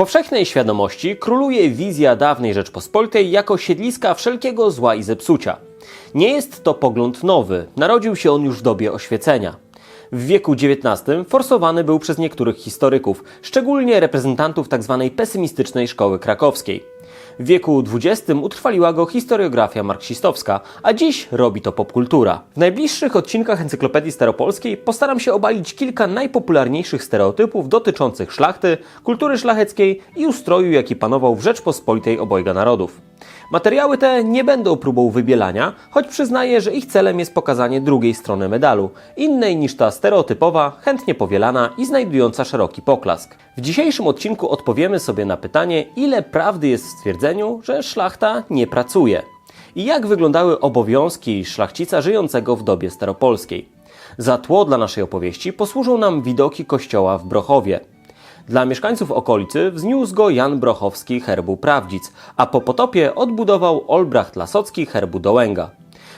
powszechnej świadomości króluje wizja dawnej Rzeczpospolitej jako siedliska wszelkiego zła i zepsucia. Nie jest to pogląd nowy, narodził się on już w dobie oświecenia. W wieku XIX forsowany był przez niektórych historyków, szczególnie reprezentantów tzw. pesymistycznej szkoły krakowskiej. W wieku XX utrwaliła go historiografia marksistowska, a dziś robi to popkultura. W najbliższych odcinkach Encyklopedii Staropolskiej postaram się obalić kilka najpopularniejszych stereotypów dotyczących szlachty, kultury szlacheckiej i ustroju, jaki panował w Rzeczpospolitej obojga narodów. Materiały te nie będą próbą wybielania, choć przyznaję, że ich celem jest pokazanie drugiej strony medalu, innej niż ta stereotypowa, chętnie powielana i znajdująca szeroki poklask. W dzisiejszym odcinku odpowiemy sobie na pytanie, ile prawdy jest w stwierdzeniu, że szlachta nie pracuje i jak wyglądały obowiązki szlachcica żyjącego w dobie staropolskiej. Za tło dla naszej opowieści posłużą nam widoki kościoła w Brochowie. Dla mieszkańców okolicy wzniósł go Jan Brochowski herbu Prawdzic, a po potopie odbudował Olbracht Lasocki herbu Dołęga.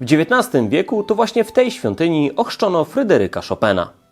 W XIX wieku to właśnie w tej świątyni ochrzczono Fryderyka Chopina.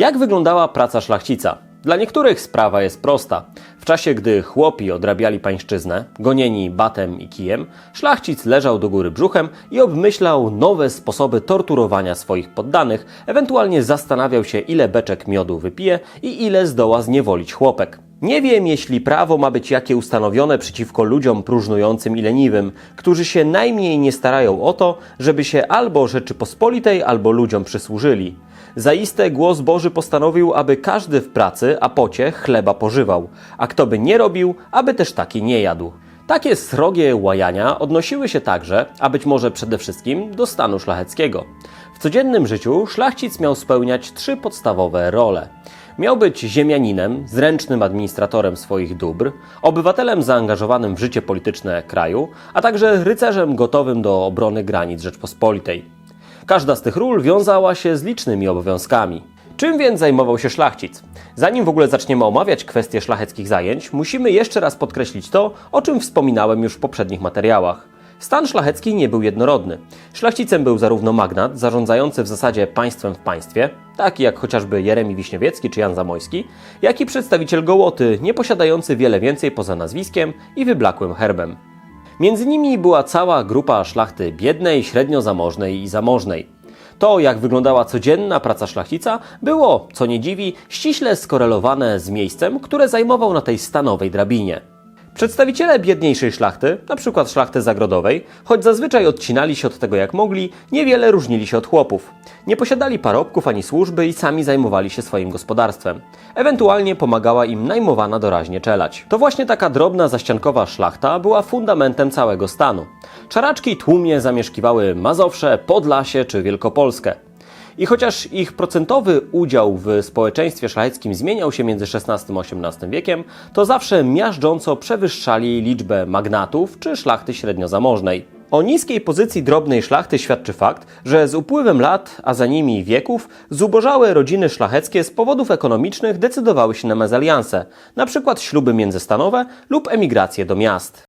Jak wyglądała praca szlachcica? Dla niektórych sprawa jest prosta. W czasie, gdy chłopi odrabiali pańszczyznę, gonieni batem i kijem, szlachcic leżał do góry brzuchem i obmyślał nowe sposoby torturowania swoich poddanych, ewentualnie zastanawiał się, ile beczek miodu wypije i ile zdoła zniewolić chłopek. Nie wiem, jeśli prawo ma być jakie ustanowione przeciwko ludziom próżnującym i leniwym, którzy się najmniej nie starają o to, żeby się albo Rzeczypospolitej, albo ludziom przysłużyli. Zaiste głos Boży postanowił, aby każdy w pracy, a pocie chleba pożywał, a kto by nie robił, aby też taki nie jadł. Takie srogie łajania odnosiły się także, a być może przede wszystkim, do stanu szlacheckiego. W codziennym życiu szlachcic miał spełniać trzy podstawowe role. Miał być ziemianinem, zręcznym administratorem swoich dóbr, obywatelem zaangażowanym w życie polityczne kraju, a także rycerzem gotowym do obrony granic Rzeczpospolitej. Każda z tych ról wiązała się z licznymi obowiązkami. Czym więc zajmował się szlachcic? Zanim w ogóle zaczniemy omawiać kwestie szlacheckich zajęć, musimy jeszcze raz podkreślić to, o czym wspominałem już w poprzednich materiałach. Stan szlachecki nie był jednorodny. Szlachcicem był zarówno magnat, zarządzający w zasadzie państwem w państwie, taki jak chociażby Jeremi Wiśniowiecki czy Jan Zamojski, jak i przedstawiciel gołoty, nie posiadający wiele więcej poza nazwiskiem i wyblakłym herbem. Między nimi była cała grupa szlachty biednej, średnio zamożnej i zamożnej. To, jak wyglądała codzienna praca szlachcica, było, co nie dziwi, ściśle skorelowane z miejscem, które zajmował na tej stanowej drabinie. Przedstawiciele biedniejszej szlachty, np. szlachty zagrodowej, choć zazwyczaj odcinali się od tego jak mogli, niewiele różnili się od chłopów. Nie posiadali parobków ani służby i sami zajmowali się swoim gospodarstwem. Ewentualnie pomagała im najmowana doraźnie czelać. To właśnie taka drobna zaściankowa szlachta była fundamentem całego stanu. Czaraczki tłumnie zamieszkiwały Mazowsze, Podlasie czy Wielkopolskę. I chociaż ich procentowy udział w społeczeństwie szlacheckim zmieniał się między XVI a XVIII wiekiem, to zawsze miażdżąco przewyższali liczbę magnatów czy szlachty średniozamożnej. O niskiej pozycji drobnej szlachty świadczy fakt, że z upływem lat, a za nimi wieków, zubożałe rodziny szlacheckie z powodów ekonomicznych decydowały się na mezalianse, np. śluby międzystanowe lub emigrację do miast.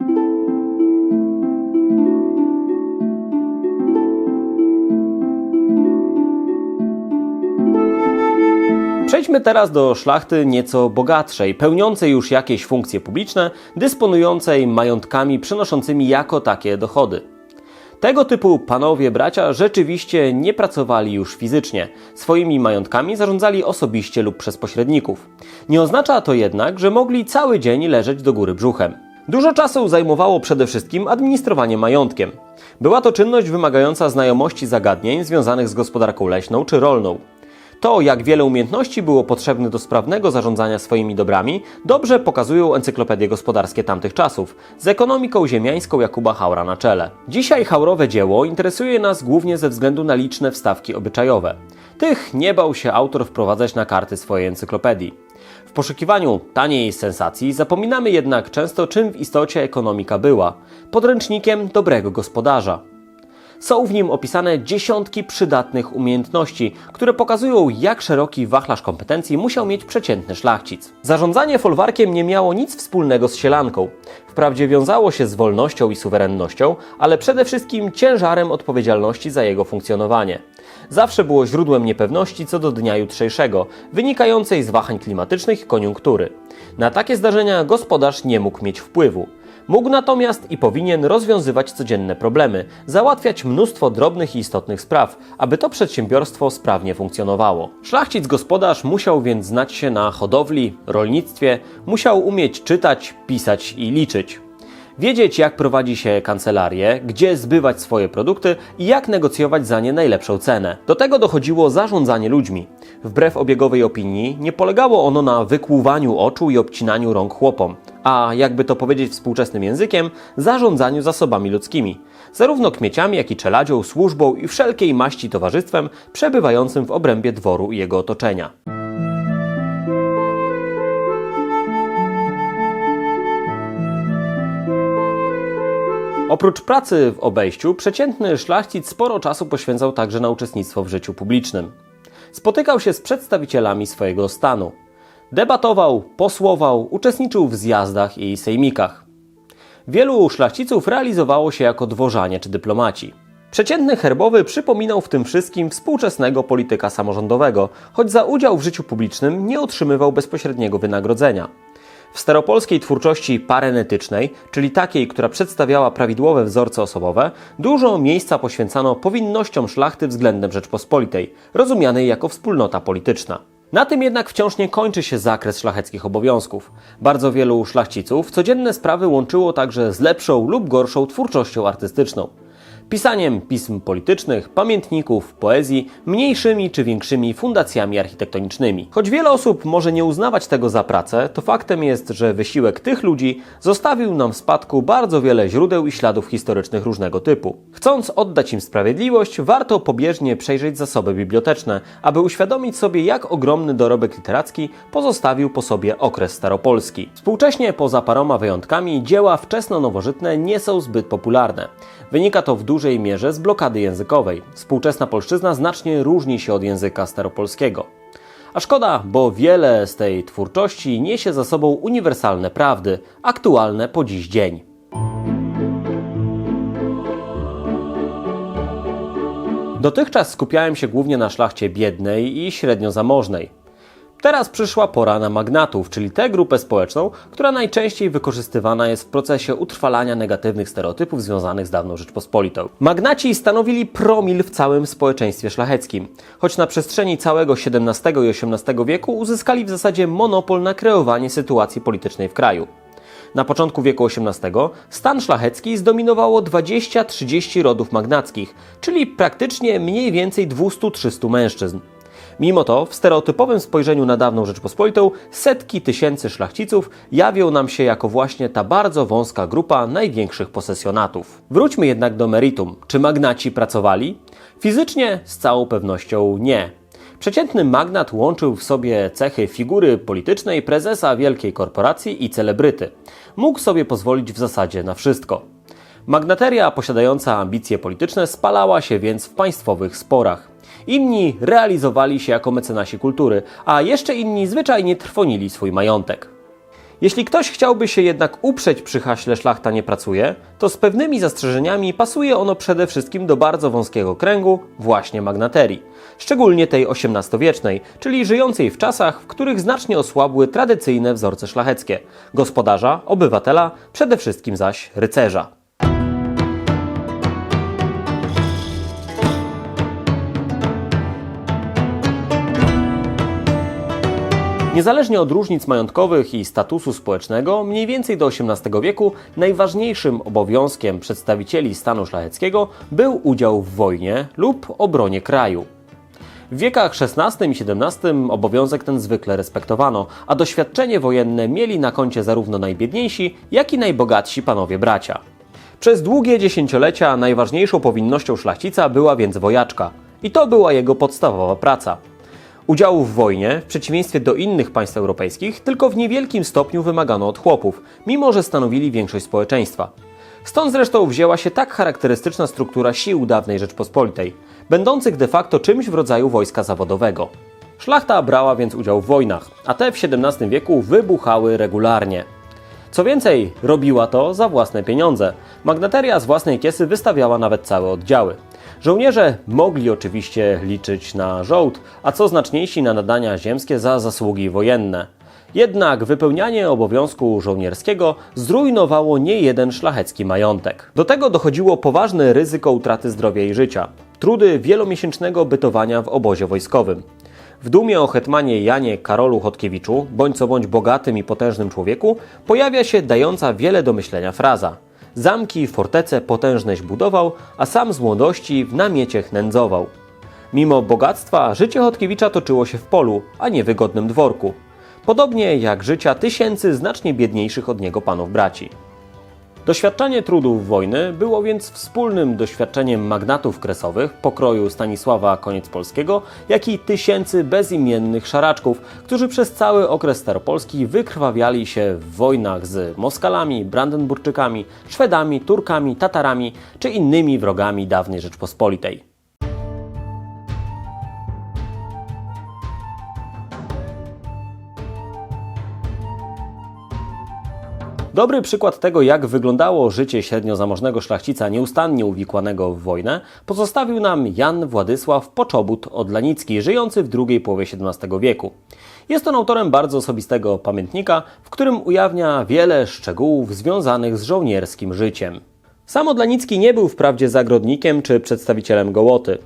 Przejdźmy teraz do szlachty nieco bogatszej, pełniącej już jakieś funkcje publiczne, dysponującej majątkami przynoszącymi jako takie dochody. Tego typu panowie bracia rzeczywiście nie pracowali już fizycznie. Swoimi majątkami zarządzali osobiście lub przez pośredników. Nie oznacza to jednak, że mogli cały dzień leżeć do góry brzuchem. Dużo czasu zajmowało przede wszystkim administrowanie majątkiem. Była to czynność wymagająca znajomości zagadnień związanych z gospodarką leśną czy rolną. To, jak wiele umiejętności było potrzebne do sprawnego zarządzania swoimi dobrami, dobrze pokazują encyklopedie gospodarskie tamtych czasów, z ekonomiką ziemiańską Jakuba Haura na czele. Dzisiaj haurowe dzieło interesuje nas głównie ze względu na liczne wstawki obyczajowe. Tych nie bał się autor wprowadzać na karty swojej encyklopedii. W poszukiwaniu taniej sensacji zapominamy jednak często, czym w istocie ekonomika była podręcznikiem dobrego gospodarza. Są w nim opisane dziesiątki przydatnych umiejętności, które pokazują, jak szeroki wachlarz kompetencji musiał mieć przeciętny szlachcic. Zarządzanie folwarkiem nie miało nic wspólnego z sielanką. Wprawdzie wiązało się z wolnością i suwerennością, ale przede wszystkim ciężarem odpowiedzialności za jego funkcjonowanie. Zawsze było źródłem niepewności co do dnia jutrzejszego, wynikającej z wahań klimatycznych i koniunktury. Na takie zdarzenia gospodarz nie mógł mieć wpływu. Mógł natomiast i powinien rozwiązywać codzienne problemy, załatwiać mnóstwo drobnych i istotnych spraw, aby to przedsiębiorstwo sprawnie funkcjonowało. Szlachcic gospodarz musiał więc znać się na hodowli, rolnictwie, musiał umieć czytać, pisać i liczyć. Wiedzieć, jak prowadzi się kancelarię, gdzie zbywać swoje produkty i jak negocjować za nie najlepszą cenę. Do tego dochodziło zarządzanie ludźmi. Wbrew obiegowej opinii, nie polegało ono na wykłuwaniu oczu i obcinaniu rąk chłopom, a jakby to powiedzieć współczesnym językiem, zarządzaniu zasobami ludzkimi. Zarówno kmieciami, jak i czeladzią, służbą i wszelkiej maści towarzystwem przebywającym w obrębie dworu i jego otoczenia. Oprócz pracy w obejściu, przeciętny szlachcic sporo czasu poświęcał także na uczestnictwo w życiu publicznym. Spotykał się z przedstawicielami swojego stanu. Debatował, posłował, uczestniczył w zjazdach i sejmikach. Wielu szlachciców realizowało się jako dworzanie czy dyplomaci. Przeciętny herbowy przypominał w tym wszystkim współczesnego polityka samorządowego, choć za udział w życiu publicznym nie otrzymywał bezpośredniego wynagrodzenia. W staropolskiej twórczości parenetycznej, czyli takiej, która przedstawiała prawidłowe wzorce osobowe, dużo miejsca poświęcano powinnościom szlachty względem Rzeczpospolitej, rozumianej jako wspólnota polityczna. Na tym jednak wciąż nie kończy się zakres szlacheckich obowiązków. Bardzo wielu szlachciców codzienne sprawy łączyło także z lepszą lub gorszą twórczością artystyczną pisaniem pism politycznych, pamiętników, poezji, mniejszymi czy większymi fundacjami architektonicznymi. Choć wiele osób może nie uznawać tego za pracę, to faktem jest, że wysiłek tych ludzi zostawił nam w spadku bardzo wiele źródeł i śladów historycznych różnego typu. Chcąc oddać im sprawiedliwość, warto pobieżnie przejrzeć zasoby biblioteczne, aby uświadomić sobie, jak ogromny dorobek literacki pozostawił po sobie okres staropolski. Współcześnie, poza paroma wyjątkami, dzieła wczesno-nowożytne nie są zbyt popularne. Wynika to w dużej mierze z blokady językowej. Współczesna polszczyzna znacznie różni się od języka staropolskiego. A szkoda, bo wiele z tej twórczości niesie za sobą uniwersalne prawdy, aktualne po dziś dzień. Dotychczas skupiałem się głównie na szlachcie biednej i średnio zamożnej. Teraz przyszła pora na magnatów, czyli tę grupę społeczną, która najczęściej wykorzystywana jest w procesie utrwalania negatywnych stereotypów związanych z dawną Rzeczpospolitą. Magnaci stanowili promil w całym społeczeństwie szlacheckim, choć na przestrzeni całego XVII i XVIII wieku uzyskali w zasadzie monopol na kreowanie sytuacji politycznej w kraju. Na początku wieku XVIII stan szlachecki zdominowało 20-30 rodów magnackich, czyli praktycznie mniej więcej 200-300 mężczyzn. Mimo to, w stereotypowym spojrzeniu na dawną Rzeczpospolitą, setki tysięcy szlachciców jawią nam się jako właśnie ta bardzo wąska grupa największych posesjonatów. Wróćmy jednak do meritum. Czy magnaci pracowali? Fizycznie z całą pewnością nie. Przeciętny magnat łączył w sobie cechy figury politycznej prezesa wielkiej korporacji i celebryty. Mógł sobie pozwolić w zasadzie na wszystko. Magnateria posiadająca ambicje polityczne spalała się więc w państwowych sporach. Inni realizowali się jako mecenasi kultury, a jeszcze inni zwyczajnie trwonili swój majątek. Jeśli ktoś chciałby się jednak uprzeć przy haśle szlachta nie pracuje, to z pewnymi zastrzeżeniami pasuje ono przede wszystkim do bardzo wąskiego kręgu właśnie magnaterii, szczególnie tej XVIII-wiecznej, czyli żyjącej w czasach, w których znacznie osłabły tradycyjne wzorce szlacheckie gospodarza, obywatela, przede wszystkim zaś rycerza. Niezależnie od różnic majątkowych i statusu społecznego, mniej więcej do XVIII wieku najważniejszym obowiązkiem przedstawicieli stanu szlacheckiego był udział w wojnie lub obronie kraju. W wiekach XVI i XVII obowiązek ten zwykle respektowano, a doświadczenie wojenne mieli na koncie zarówno najbiedniejsi, jak i najbogatsi panowie bracia. Przez długie dziesięciolecia najważniejszą powinnością szlachcica była więc wojaczka. I to była jego podstawowa praca. Udziału w wojnie, w przeciwieństwie do innych państw europejskich, tylko w niewielkim stopniu wymagano od chłopów, mimo że stanowili większość społeczeństwa. Stąd zresztą wzięła się tak charakterystyczna struktura sił dawnej Rzeczpospolitej, będących de facto czymś w rodzaju wojska zawodowego. Szlachta brała więc udział w wojnach, a te w XVII wieku wybuchały regularnie. Co więcej, robiła to za własne pieniądze. Magnateria z własnej kiesy wystawiała nawet całe oddziały. Żołnierze mogli oczywiście liczyć na żołd, a co znaczniejsi na nadania ziemskie za zasługi wojenne. Jednak wypełnianie obowiązku żołnierskiego zrujnowało nie jeden szlachecki majątek. Do tego dochodziło poważne ryzyko utraty zdrowia i życia. Trudy wielomiesięcznego bytowania w obozie wojskowym. W dumie o hetmanie Janie Karolu Chodkiewiczu, bądź co bądź bogatym i potężnym człowieku, pojawia się dająca wiele do myślenia fraza. Zamki, fortece potężneś budował, a sam z młodości w namieciech nędzował. Mimo bogactwa, życie Chodkiewicza toczyło się w polu, a nie wygodnym dworku. Podobnie jak życia tysięcy znacznie biedniejszych od niego panów braci. Doświadczenie trudów wojny było więc wspólnym doświadczeniem magnatów kresowych pokroju Stanisława Koniec Polskiego, jak i tysięcy bezimiennych szaraczków, którzy przez cały okres staropolski wykrwawiali się w wojnach z Moskalami, Brandenburczykami, Szwedami, Turkami, Tatarami czy innymi wrogami dawnej Rzeczpospolitej. Dobry przykład tego, jak wyglądało życie średniozamożnego szlachcica nieustannie uwikłanego w wojnę, pozostawił nam Jan Władysław Poczobut Odlanicki, żyjący w drugiej połowie XVII wieku. Jest on autorem bardzo osobistego pamiętnika, w którym ujawnia wiele szczegółów związanych z żołnierskim życiem. Sam Odlanicki nie był wprawdzie zagrodnikiem czy przedstawicielem gołoty.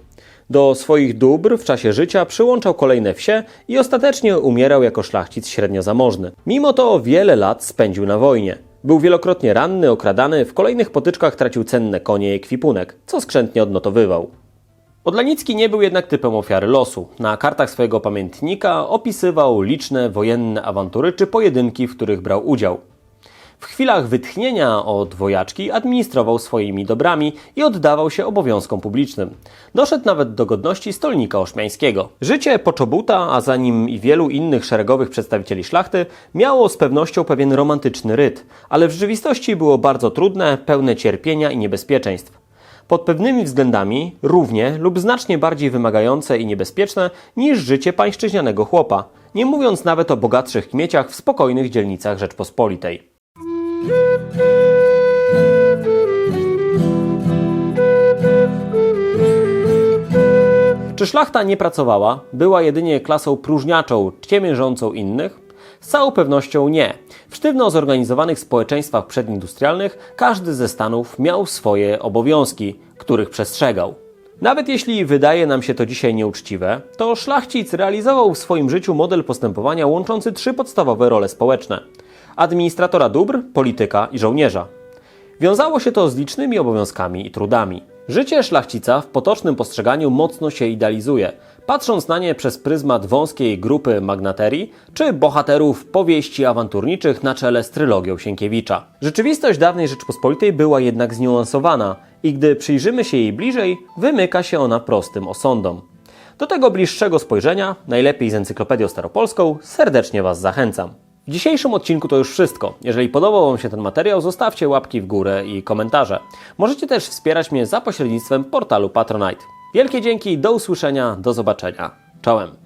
Do swoich dóbr w czasie życia przyłączał kolejne wsie i ostatecznie umierał jako szlachcic średnio zamożny. Mimo to wiele lat spędził na wojnie. Był wielokrotnie ranny, okradany, w kolejnych potyczkach tracił cenne konie i ekwipunek, co skrzętnie odnotowywał. Odlanicki nie był jednak typem ofiary losu. Na kartach swojego pamiętnika opisywał liczne wojenne awantury czy pojedynki, w których brał udział. W chwilach wytchnienia od wojaczki administrował swoimi dobrami i oddawał się obowiązkom publicznym. Doszedł nawet do godności stolnika oszmiańskiego. Życie Poczobuta, a za nim i wielu innych szeregowych przedstawicieli szlachty, miało z pewnością pewien romantyczny ryt, ale w rzeczywistości było bardzo trudne, pełne cierpienia i niebezpieczeństw. Pod pewnymi względami równie lub znacznie bardziej wymagające i niebezpieczne niż życie pańszczyźnianego chłopa, nie mówiąc nawet o bogatszych kmieciach w spokojnych dzielnicach Rzeczpospolitej. Czy szlachta nie pracowała, była jedynie klasą próżniaczą, ciemiężącą innych? Z całą pewnością nie. W sztywno zorganizowanych społeczeństwach przedindustrialnych każdy ze stanów miał swoje obowiązki, których przestrzegał. Nawet jeśli wydaje nam się to dzisiaj nieuczciwe, to szlachcic realizował w swoim życiu model postępowania łączący trzy podstawowe role społeczne: administratora dóbr, polityka i żołnierza. Wiązało się to z licznymi obowiązkami i trudami. Życie szlachcica w potocznym postrzeganiu mocno się idealizuje, patrząc na nie przez pryzmat wąskiej grupy magnaterii czy bohaterów powieści awanturniczych na czele z trylogią Sienkiewicza. Rzeczywistość dawnej Rzeczpospolitej była jednak zniuansowana i gdy przyjrzymy się jej bliżej, wymyka się ona prostym osądom. Do tego bliższego spojrzenia, najlepiej z Encyklopedią Staropolską, serdecznie Was zachęcam. W dzisiejszym odcinku to już wszystko. Jeżeli podobał Wam się ten materiał, zostawcie łapki w górę i komentarze. Możecie też wspierać mnie za pośrednictwem portalu Patronite. Wielkie dzięki, do usłyszenia, do zobaczenia. Czołem!